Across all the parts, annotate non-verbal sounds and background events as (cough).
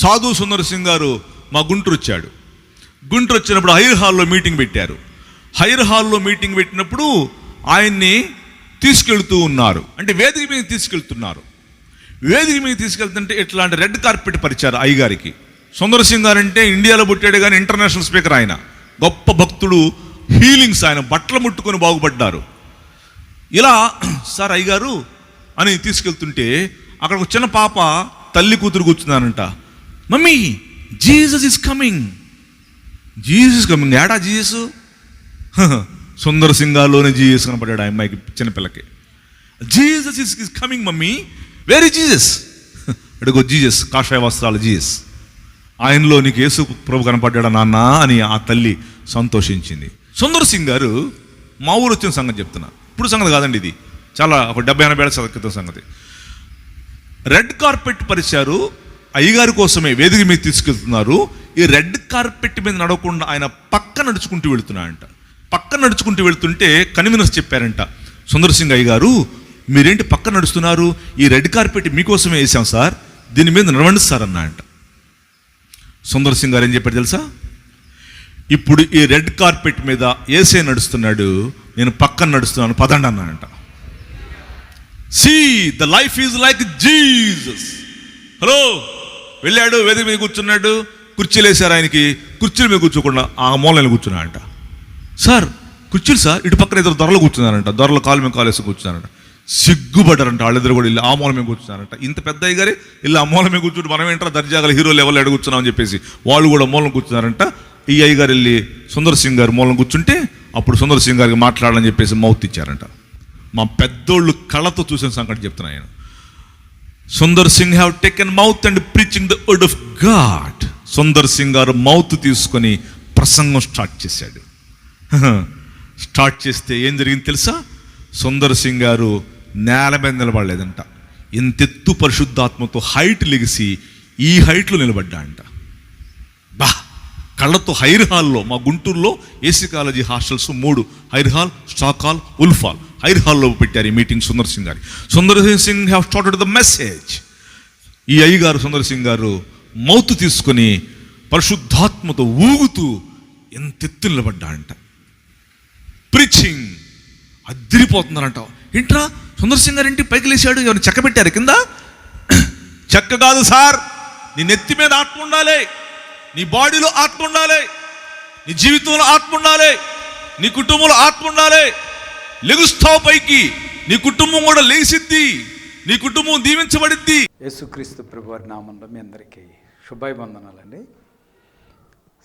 సాధు సుందర్ సింగ్ గారు మా గుంటూరు వచ్చాడు. గుంటూరు వచ్చినప్పుడు హైర్ హాల్లో మీటింగ్ పెట్టారు. హైర్ హాల్లో మీటింగ్ పెట్టినప్పుడు ఆయన్ని తీసుకెళ్తూ ఉన్నారు. అంటే వేదిక మీద తీసుకెళ్తున్నారు. వేదిక మీద తీసుకెళ్తుంటే ఇట్లాంటి రెడ్ కార్పెట్ పరిచారు అయ్యగారికి. సుందర్ సింగ్ గారు అంటే ఇండియాలో పుట్టాడు కానీ ఇంటర్నేషనల్ స్పీకర్ ఆయన. గొప్ప భక్తుడు హీలింగ్స్ ఆయన బట్టలు ముట్టుకొని బాగుపడ్డారు. ఇలా (clears throat) సార్ అయ్యగారు అని తీసుకెళ్తుంటే అక్కడ ఒక చిన్న పాప తల్లి కూతురు కూర్చున్నానంట mummy Jesus is coming. Jesus coming. ఏడా జీసస్? సుందర సింగాల్లోనే జీసస్ కనపడ్డాడు ఆ అమ్మాయికి చిన్నపిల్లకి Jesus is is coming mummy. Very Jesus? అడుగో జీసస్ కాషాయ వస్త్రాలు జీసస్. ఆయనలో నీకు యేసు ప్రభు కనపడ్డాడా నాన్న అని ఆ తల్లి సంతోషించింది. సుందర్ సింగ్ గారు మా ఊరు వచ్చిన సంగతి చెప్తున్నా. ఇప్పుడు సంగతి కాదండి ఇది. చాలా ఒక డెబ్బై ఎనభై ఏళ్ళ క్రితం సంగతి. రెడ్ కార్పెట్ పరిచారు అయ్యగారి కోసమే వేదిక మీద తీసుకెళ్తున్నారు. ఈ రెడ్ కార్పెట్ మీద నడవకుండా ఆయన పక్క నడుచుకుంటూ వెళుతున్నాడంట. పక్క నడుచుకుంటూ వెళ్తుంటే కన్వీనర్స్ చెప్పారంట సుందర్ సింగ్ అయ్యగారు మీరేంటి పక్క నడుస్తున్నారు? ఈ రెడ్ కార్పెట్ మీకోసమే వేసాం సార్ దీని మీద నడవండి సార్ అన్నా అంట సుందర్ సింగ్ గారు ఏం చెప్పారు తెలుసా? ఇప్పుడు ఈ రెడ్ కార్పెట్ మీద ఏసే నడుస్తున్నాడు నేను పక్కన నడుస్తున్నాను పదండి అన్నానంట see the life is like Jesus hello వెళ్ళాడు వేదిక మీద కూర్చున్నాడు కుర్చీలు వేశారు ఆయనకి. కుర్చీల మీద కూర్చోకుండా ఆ మూలని కూర్చున్నాడంట. సార్ కుర్చీలు సార్ ఇటు పక్కన ఇద్దరు దొరలు కూర్చున్నారంట. దొరలు కాలు మీద కాలు కూర్చున్నారంట. సిగ్గుపడ్డారంట వాళ్ళిద్దరు కూడా ఇల్లు ఆ మూల మీద కూర్చున్నారంట. ఇంత పెద్ద అయ్యగారి ఇల్లు ఆ మూల మీద కూర్చుంటే మనం ఏంటో దర్జాగల హీరో లెవెల్ ఎడ అని చెప్పేసి వాళ్ళు కూడా మూలం కూర్చున్నారంట. ఈ అయ్యగారు వెళ్ళి సుందర్ సింగ్ గారు మూలం కూర్చుంటే అప్పుడు సుందర్ సింగ్ గారికి మాట్లాడాలని చెప్పేసి మౌత్ ఇచ్చారంట. మా పెద్దోళ్ళు కళ్ళతో చూసిన సంగతి చెప్తున్నాను ఆయన Sundar Singh have taken mouth and preaching the word of God Sundar Singh garu mouth తీసుకొని ప్రసంగం స్టార్ట్ చేశాడు. (laughs) స్టార్ట్ చేస్తే ఏం జరిగింది తెలుసా? సుందర్ సింగ్ గారు నేల మీద నిలబడలేదంట. ఇంతెత్తు పరిశుద్ధాత్మతో హైట్ లెగిసి ఈ హైట్లో నిలబడ్డా అంట కళ్ళతో హైర్ హాల్లో మా గుంటూరులో ఏసీ కాలేజీ హాస్టల్స్ మూడు. Hire hall stock hall wolf hall hire హాల్లో పెట్టారు ఈ మీటింగ్ సుందర్ సింగ్ గారి. Sundar Singh have started the message ఈ అయ్యగారు సుందర్ సింగ్ గారు మౌత్ తీసుకొని పరిశుద్ధాత్మతో ఊగుతూ ఎంతెత్తు నిలబడ్డా అంట ప్రీచింగ్ అదిరిపోతున్నారంట. ఏంట్రా? సుందర్ సింగ్ గారు ఇంటి పైకి లేచాడు ఎవరు చెక్క పెట్టారు కింద? (clears throat) చెక్క కాదు సార్ నీ నెత్తి మీద ఆత్మ ఉండాలి. నీ బాడీలో ఆత్మ ఉండాలి. నీ జీవితంలో ఆత్మ ఉండాలి. నీ కుటుంబంలో ఆత్మ ఉండాలి. లెగుస్తావు పైకి. నీ కుటుంబం కూడా లేచిద్ది. నీ కుటుంబం దీవించబడిద్ది. యేసుక్రీస్తు ప్రభువారి నామంలో మీ అందరికీ శుభాభివందనాలండి.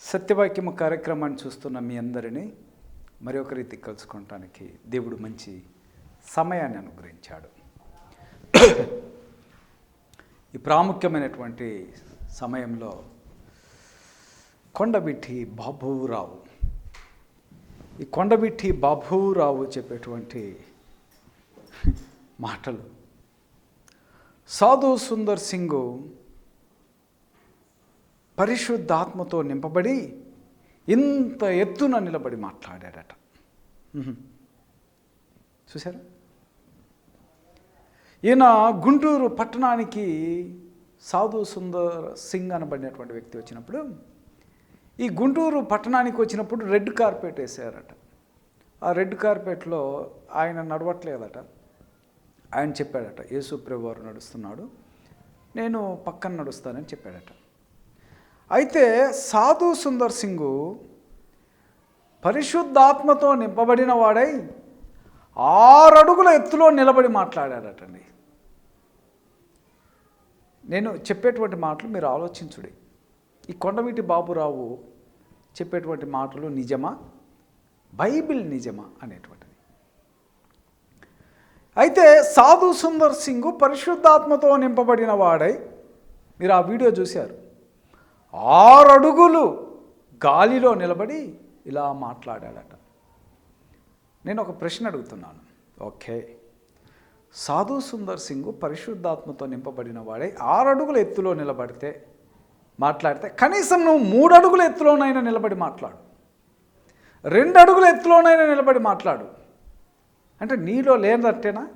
సత్యవాక్యము కార్యక్రమాన్ని చూస్తున్న మీ అందరినీ మరి ఒక రీతి కలుసుకోవటానికి దేవుడు మంచి సమయాన్ని అనుగ్రహించాడు. ఈ ప్రాముఖ్యమైనటువంటి సమయంలో కొండబిట్టి బాబూరావు. ఈ కొండబిట్టి బాబూరావు చెప్పేటువంటి మాటలు. సాధు సుందర్ సింగ్ పరిశుద్ధాత్మతో నింపబడి ఇంత ఎత్తున నిలబడి మాట్లాడాడట ఉహుం. చూసారా ఈయన గుంటూరు పట్టణానికి సాధు సుందర్ సింగ్ అనబడినటువంటి వ్యక్తి వచ్చినప్పుడు ఈ గుంటూరు పట్టణానికి వచ్చినప్పుడు రెడ్ కార్పెట్ వేసారట. ఆ రెడ్ కార్పెట్లో ఆయన నడవట్లేదట. ఆయన చెప్పాడట యేసు వారు నడుస్తున్నాడు నేను పక్కన నడుస్తానని చెప్పాడట. అయితే సాధు సుందర్ సింగ్ పరిశుద్ధాత్మతో నింపబడిన వాడై ఆరు అడుగుల ఎత్తులో నిలబడి మాట్లాడాడటండి నేను చెప్పేటువంటి మాటలు మీరు ఆలోచించుడి. ఈ కొండమిటి బాబురావు చెప్పేటువంటి మాటలు నిజమా? బైబిల్ నిజమా అనేటువంటిది. అయితే సాధు సుందర్ సింగ్ పరిశుద్ధాత్మతో నింపబడిన వాడై మీరు ఆ వీడియో చూశారు. ఆరు అడుగులు గాలిలో నిలబడి ఇలా మాట్లాడాడట. నేను ఒక ప్రశ్న అడుగుతున్నాను. ఓకే. సాధు సుందర్ సింగ్ పరిశుద్ధాత్మతో నింపబడిన వాడై ఆరు అడుగుల ఎత్తులో నిలబడితే మాట్లాడితే కనీసం నువ్వు మూడు అడుగుల ఎత్తులోనైనా నిలబడి మాట్లాడు. రెండు అడుగుల ఎత్తులోనైనా నిలబడి మాట్లాడు. అంటే నీలో లేనట్టేనా?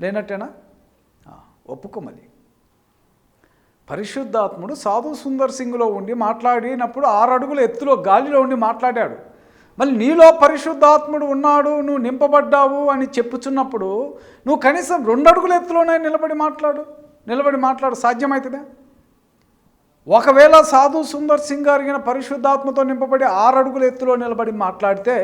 లేనట్టేనా? ఒప్పుకోమది ఒప్పుకో మరి. పరిశుద్ధాత్ముడు సాధు సుందర్ సింగ్లో ఉండి మాట్లాడినప్పుడు ఆరు అడుగుల ఎత్తులో గాలిలో ఉండి మాట్లాడాడు. మళ్ళీ నీలో పరిశుద్ధాత్ముడు ఉన్నాడు నువ్వు నింపబడ్డావు అని చెప్పుచున్నప్పుడు నువ్వు కనీసం రెండు అడుగుల ఎత్తులోనే నిలబడి మాట్లాడు. నిలబడి మాట్లాడు సాధ్యమవుతుందా ఒకవేళ సాధు సుందర్ సింగ్ గారిగిన పరిశుద్ధాత్మతో నింపబడి ఆరు అడుగుల ఎత్తులో నిలబడి మాట్లాడితే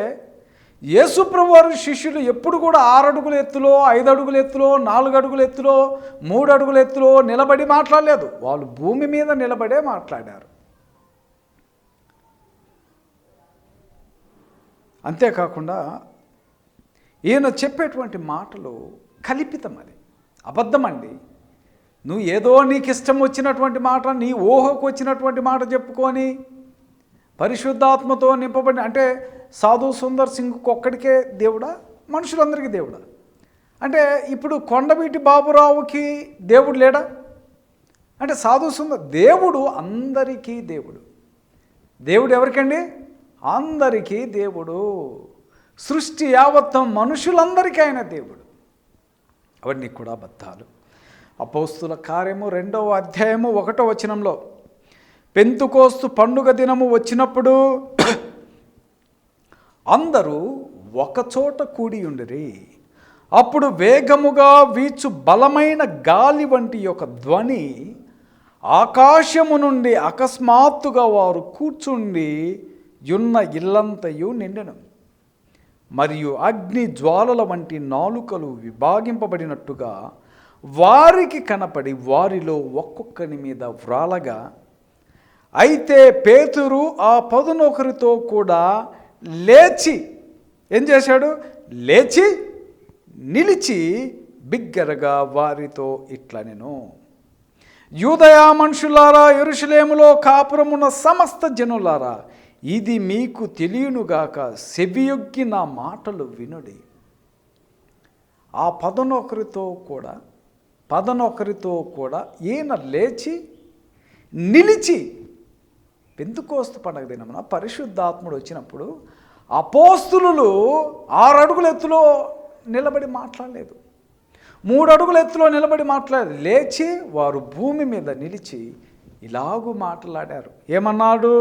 యేసుప్రభు వారి శిష్యులు ఎప్పుడు కూడా ఆరడుగుల ఎత్తులో ఐదు అడుగుల ఎత్తులో నాలుగు అడుగుల ఎత్తులో మూడు అడుగుల ఎత్తులో నిలబడి మాట్లాడలేదు. వాళ్ళు భూమి మీద నిలబడే మాట్లాడారు. అంతేకాకుండా ఈయన చెప్పేటువంటి మాటలు కల్పితం అది అబద్ధమండి. నువ్వు ఏదో నీకు ఇష్టం వచ్చినటువంటి మాట నీ ఊహకు వచ్చినటువంటి మాట చెప్పుకొని పరిశుద్ధాత్మతో నింపబడి అంటే సాధు సుందర్ సింగ్కి ఒక్కడికే దేవుడా? మనుషులందరికీ దేవుడా? అంటే ఇప్పుడు కొండవీటి బాబురావుకి దేవుడు లేడా? అంటే సాధు సుందర్ దేవుడు అందరికీ దేవుడు. దేవుడు ఎవరికండి? అందరికీ దేవుడు. సృష్టి యావత్తం మనుషులందరికీ ఆయన దేవుడు. అవన్నీ కూడా బద్ధాలు అపోస్తుల కార్యము రెండవ అధ్యాయము ఒకటో వచనంలో పెంతుకోస్తు పండుగ దినము వచ్చినప్పుడు అందరూ ఒకచోట కూడి ఉండిరి. అప్పుడు వేగముగా వీచు బలమైన గాలి వంటి ఒక ధ్వని ఆకాశము నుండి అకస్మాత్తుగా వారు కూర్చుండి యున్న ఇల్లంతయు నిండెను. మరియు అగ్ని జ్వాలల వంటి నాలుకలు విభాగింపబడినట్టుగా వారికి కనపడి వారిలో ఒక్కొక్కని మీద వ్రాలగా అయితే పేతురు ఆ పదునొకరితో కూడా లేచి ఏం చేశాడు? లేచి నిలిచి బిగ్గరగా వారితో ఇట్లా నేను. యూదయా మనుషులారా ఎరుషులేములో కాపురమున్న సమస్త జనులారా ఇది మీకు తెలియనుగాక సెవియొగ్గి నా మాటలు వినుడి. ఆ పదనొకరితో కూడా పదనొకరితో కూడా ఈయన లేచి నిలిచి పెంతుకోస్తు పండగ దినమున పరిశుద్ధాత్ముడు వచ్చినప్పుడు అపోస్తులు ఆరు అడుగుల ఎత్తులో నిలబడి మాట్లాడలేదు. మూడు అడుగుల ఎత్తులో నిలబడి మాట్లాడలేదు. లేచి వారు భూమి మీద నిలిచి ఇలాగూ మాట్లాడారు. ఏమన్నాడు?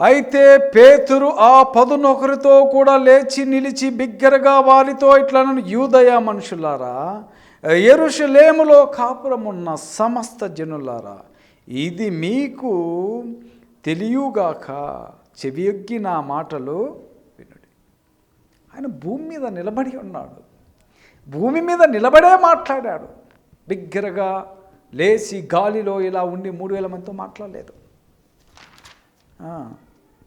అయితే పేతురు ఆ పదునొకరితో కూడా లేచి నిలిచి బిగ్గరగా వారితో ఇట్లను యూదయ మనుషులారా ఎరుషలేములో కాపురమున్న సమస్త జనులారా ఇది మీకు తెలియగాక చెవియొగ్గి నా మాటలు వినుడి. ఆయన భూమి మీద నిలబడి ఉన్నాడు. భూమి మీద నిలబడే మాట్లాడాడు. బిగ్గరగా లేచి గాలిలో ఇలా ఉండి మూడు వేల మందితో మాట్లాడలేదు.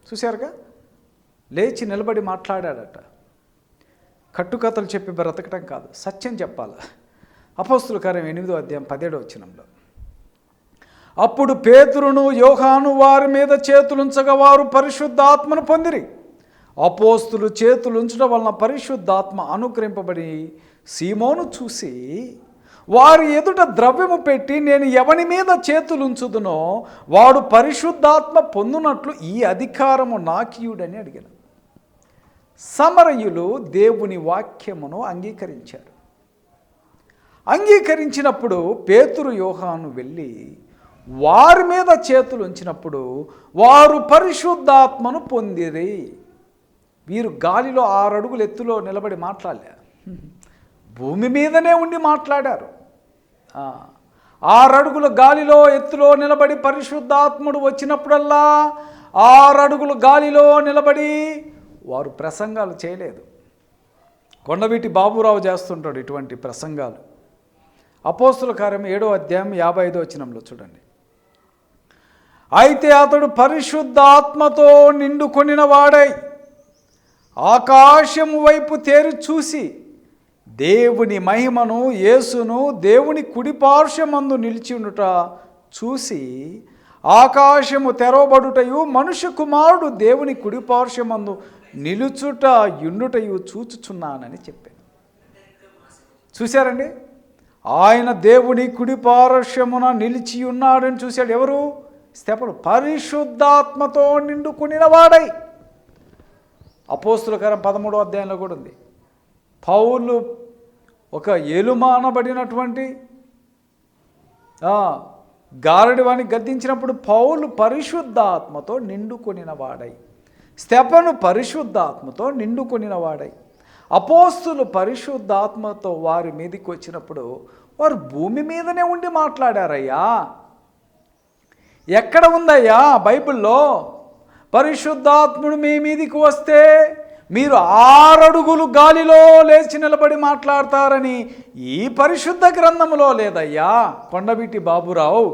చూశారుగా? లేచి నిలబడి మాట్లాడాడట. కట్టుకథలు చెప్పి బ్రతకటం కాదు సత్యం చెప్పాలి. అపోస్తుల కార్యం ఎనిమిదో అధ్యాయం పదిహేడో వచ్చినంలో అప్పుడు పేతురును యోహాను వారి మీద చేతులుంచగా వారు పరిశుద్ధాత్మను పొందిరి. అపోస్తులు చేతులుంచడం వలన పరిశుద్ధాత్మ అనుగ్రహింపబడి సీమోను చూసి వారి ఎదుట ద్రవ్యము పెట్టి నేను ఎవని మీద చేతులుంచుదునో వాడు పరిశుద్ధాత్మ పొందునట్లు ఈ అధికారము నాకీయుడని అడిగాను. సమరయులు దేవుని వాక్యమును అంగీకరించారు. అంగీకరించినప్పుడు పేతురు యోహాను వెళ్ళి వారి మీద చేతులు ఉంచినప్పుడు వారు పరిశుద్ధాత్మను పొందిరి. వీరు గాలిలో ఆరు అడుగులు ఎత్తులో నిలబడి మాట్లాడలే. భూమి మీదనే ఉండి మాట్లాడారు. ఆరు అడుగుల గాలిలో ఎత్తులో నిలబడి పరిశుద్ధాత్ముడు వచ్చినప్పుడల్లా ఆరు అడుగులు గాలిలో నిలబడి వారు ప్రసంగాలు చేయలేదు. కొండవీటి బాబురావు చేస్తుంటాడు ఇటువంటి ప్రసంగాలు. అపోస్తుల కార్యం ఏడో అధ్యాయం యాభై ఐదో వచ్చినంలో చూడండి. అయితే అతడు పరిశుద్ధాత్మతో నిండుకొనిన వాడై ఆకాశం వైపు తేరు చూసి దేవుని మహిమను యేసును దేవుని కుడిపార్శ్వమందు నిలిచి ఉండుట చూసి ఆకాశము తెరవబడుటయు మనుష్య కుమారుడు దేవుని కుడిపార్శ్వమందు నిలుచుట యుండుటయు చూచుచున్నానని చెప్పాను చూశారండి? ఆయన దేవుని కుడిపార్శ్వమున నిలిచి ఉన్నాడని చూశాడు ఎవరు? స్తెపడు పరిశుద్ధాత్మతో నిండుకునిన వాడై. అపోస్తులకరం పదమూడో అధ్యాయంలో కూడా ఉంది. పౌలు ఒక ఎలుమానబడినటువంటి గారడి వాణ్ణి గద్దించినప్పుడు పౌలు పరిశుద్ధాత్మతో నిండుకొనిన వాడై. స్తెపను పరిశుద్ధాత్మతో నిండుకొనిన వాడై. అపోస్తులు పరిశుద్ధాత్మతో వారి మీదకి వచ్చినప్పుడు వారు భూమి మీదనే ఉండి మాట్లాడారయ్యా. ఎక్కడ ఉందయ్యా బైబిల్లో? పరిశుద్ధాత్ముడు మీ మీదికి వస్తే మీరు ఆరడుగులు గాలిలో లేచి నిలబడి మాట్లాడతారని ఈ పరిశుద్ధ గ్రంథములో లేదయ్యా. కొండవీటి బాబురావు.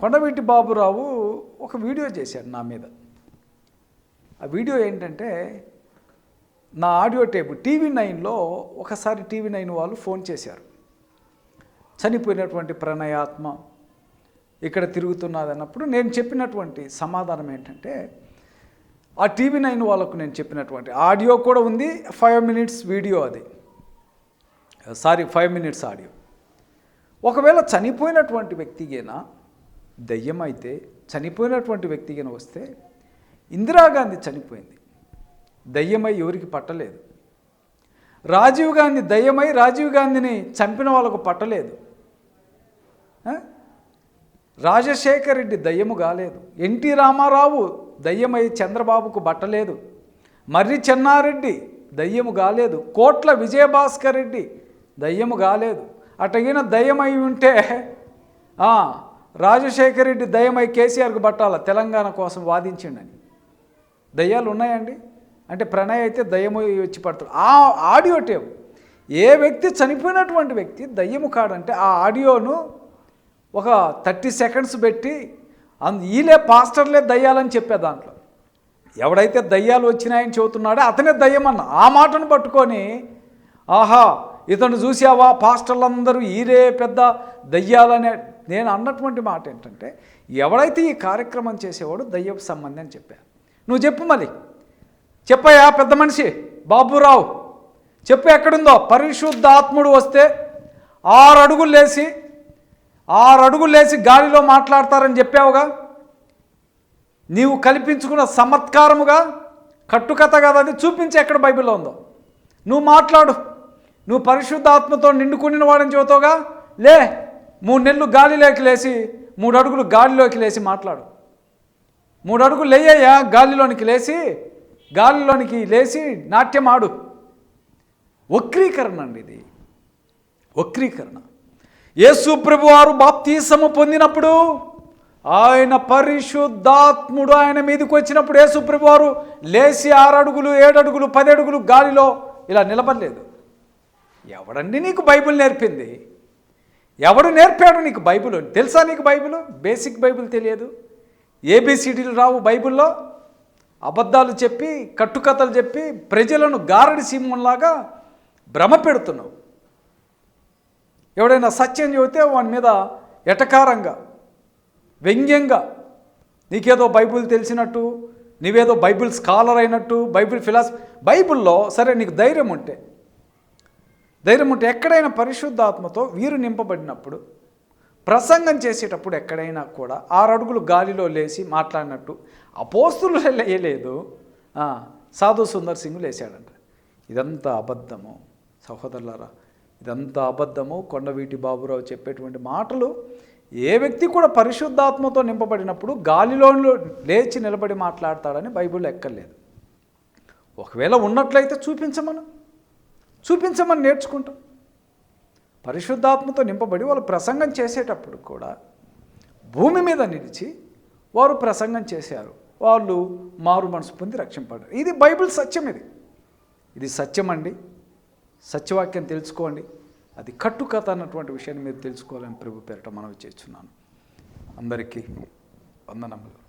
కొండవీటి బాబురావు ఒక వీడియో చేశాడు నా మీద. ఆ వీడియో ఏంటంటే నా ఆడియో టేప్ టీవీ నైన్లో ఒకసారి టీవీ నైన్ వాళ్ళు ఫోన్ చేశారు. చనిపోయినటువంటి ప్రణయాత్మ ఇక్కడ తిరుగుతున్నది అన్నప్పుడు నేను చెప్పినటువంటి సమాధానం ఏంటంటే ఆ టీవీ నైన్ వాళ్ళకు నేను చెప్పినటువంటి ఆడియో కూడా ఉంది ఫైవ్ మినిట్స్ వీడియో అది. Sorry five minutes audio. ఒకవేళ చనిపోయినటువంటి వ్యక్తిగైనా దయ్యం అయితే చనిపోయినటువంటి వ్యక్తిగైనా వస్తే ఇందిరాగాంధీ చనిపోయింది. దయ్యమై ఎవరికి పట్టలేదు. రాజీవ్ గాంధీ దయ్యమై రాజీవ్ గాంధీని చంపిన వాళ్ళకు పట్టలేదు. రాజశేఖర్ రెడ్డి దయ్యము కాలేదు. ఎన్టీ రామారావు దయ్యమై చంద్రబాబుకు బట్టలేదు మర్రి చెన్నారెడ్డి దయ్యము కాలేదు. కోట్ల విజయభాస్కర్ రెడ్డి దయ్యము కాలేదు. అటగిన దయ్యమై ఉంటే రాజశేఖర్ రెడ్డి దయ్యమై కేసీఆర్కు బట్టాల తెలంగాణ కోసం వాదించిండని. దయ్యాలు ఉన్నాయండి అంటే ప్రణయ్ అయితే దయ్యము వచ్చి పడతాడు. ఆ ఆడియో టేప్ ఏ వ్యక్తి చనిపోయినటువంటి వ్యక్తి దయ్యము కాడంటే ఆ ఆడియోను ఒక థర్టీ సెకండ్స్ పెట్టి అందు ఈలే పాస్టర్లే దయ్యాలని చెప్పే దాంట్లో. ఎవడైతే దయ్యాలు వచ్చినాయని చెబుతున్నాడో అతనే దయ్యమన్న ఆ మాటను పట్టుకొని ఆహా ఇతను చూసావా పాస్టర్లందరూ ఈరే పెద్ద దయ్యాలనే నేను అన్నటువంటి మాట ఏంటంటే ఎవడైతే ఈ కార్యక్రమం చేసేవాడు దయ్యపు సంబంధం అని చెప్పా నువ్వు చెప్పు మళ్ళీ. చెప్పయ్యా పెద్ద మనిషి బాబురావు. చెప్పు ఎక్కడుందో. పరిశుద్ధాత్ముడు వస్తే ఆరు అడుగులు లేచి ఆరు అడుగులు లేచి గాలిలో మాట్లాడతారని చెప్పావుగా? నీవు కల్పించుకున్న చమత్కారముగా కట్టుకథ కదా అది చూపించి ఎక్కడ బైబిల్లో ఉందో. నువ్వు మాట్లాడు. నువ్వు పరిశుద్ధాత్మతో నిండుకుని వాడని చెబుతావుగా? లే మూడు నెలలు గాలిలోకి లేచి మూడు అడుగులు గాలిలోకి లేచి మాట్లాడు. మూడు అడుగులు లేయ్యా గాలిలోనికి లేచి గాలిలోనికి లేచి నాట్యం ఆడు. వక్రీకరణ అండి ఇది. వక్రీకరణ. యేసు ప్రభు వారు బాప్తీసము పొందినప్పుడు ఆయన పరిశుద్ధాత్ముడు ఆయన మీదకి వచ్చినప్పుడు యేసు ప్రభు వారు లేచి ఆరడుగులు ఏడడుగులు పది అడుగులు గాలిలో ఇలా నిలబడలేదు. ఎవడండి నీకు బైబిల్ నేర్పింది? ఎవడు నేర్పాడు నీకు బైబిల్? తెలుసా నీకు బైబిల్? బేసిక్ బైబిల్ తెలియదు. ఏబిసిడీలు రావు బైబిల్లో? అబద్ధాలు చెప్పి కట్టుకథలు చెప్పి ప్రజలను గారడి సింహంలాగా భ్రమ పెడుతున్నావు. ఎవడైనా సత్యం చెబితే వాని మీద ఎటకారంగా వ్యంగ్యంగా నీకేదో బైబిల్ తెలిసినట్టు నీవేదో బైబిల్ స్కాలర్ అయినట్టు బైబిల్ ఫిలాసఫీ బైబిల్లో సరే నీకు ధైర్యం ఉంటే ధైర్యం ఉంటే ఎక్కడైనా పరిశుద్ధాత్మతో వీరు నింపబడినప్పుడు ప్రసంగం చేసేటప్పుడు ఎక్కడైనా కూడా ఆరు అడుగులు గాలిలో లేచి మాట్లాడినట్టు అపోస్తులు లేయలేదు. సాధు సుందర్ సింగ్ లేచాడంట. ఇదంతా అబద్ధము. సహోదరులారా ఇదంతా అబద్ధము. కొండవీటి బాబురావు చెప్పేటువంటి మాటలు ఏ వ్యక్తి కూడా పరిశుద్ధాత్మతో నింపబడినప్పుడు గాలిలో లేచి నిలబడి మాట్లాడతాడని బైబిల్ ఎక్కర్లేదు. ఒకవేళ ఉన్నట్లయితే చూపించమను. చూపించమని నేర్చుకుంటాం. పరిశుద్ధాత్మతో నింపబడి వాళ్ళు ప్రసంగం చేసేటప్పుడు కూడా భూమి మీద నిలిచి వారు ప్రసంగం చేశారు. వాళ్ళు మారు మనసు పొంది రక్షింపడారు ఇది బైబిల్ సత్యం ఇది. ఇది సత్యం అండి. సత్యవాక్యం తెలుసుకోండి. అది కట్టుకథ అన్నటువంటి విషయాన్ని మీరు తెలుసుకోవాలని ప్రభు పేరట మనవి చేస్తున్నాను. అందరికీ వందనములు.